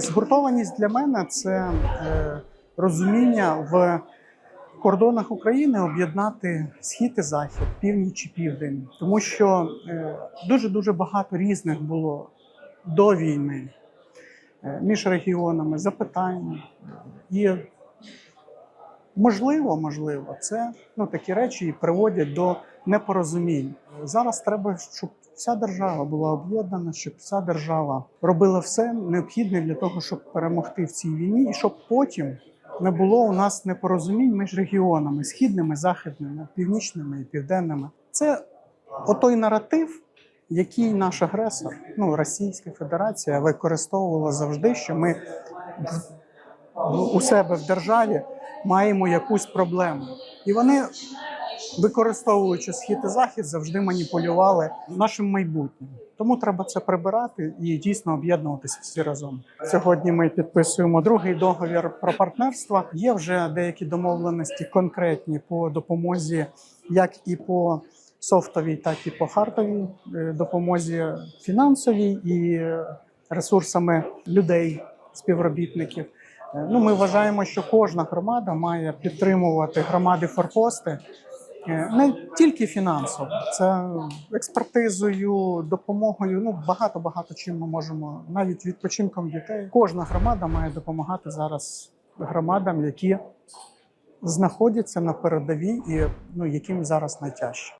Згуртованість для мене це е, розуміння в кордонах України об'єднати схід і захід, північ і південь, тому що дуже дуже багато різних було до війни е, між регіонами запитань. І можливо, можливо, це ну, такі речі приводять до непорозумінь. Зараз треба, щоб вся держава була об'єднана, щоб вся держава робила все необхідне для того, щоб перемогти в цій війні, і щоб потім не було у нас непорозумінь між регіонами східними, західними, північними і південними. Це отой наратив, який наш агресор, ну Російська Федерація, використовувала завжди, що ми у себе в державі маємо якусь проблему. І вони, використовуючи схід і захід, завжди маніпулювали нашим майбутнім. Тому треба це прибирати і дійсно об'єднуватися всі разом. Сьогодні ми підписуємо другий договір про партнерство. Є вже деякі домовленості конкретні по допомозі, як і по софтовій, так і по хардовій е, допомозі фінансовій і ресурсами людей, співробітників. Е, Ну, ми вважаємо, що кожна громада має підтримувати громади форпости не тільки фінансово, це експертизою, допомогою. Ну багато багато чим ми можемо, навіть відпочинком дітей. Кожна громада має допомагати зараз громадам, які знаходяться на передовій і ну яким зараз найтяжче.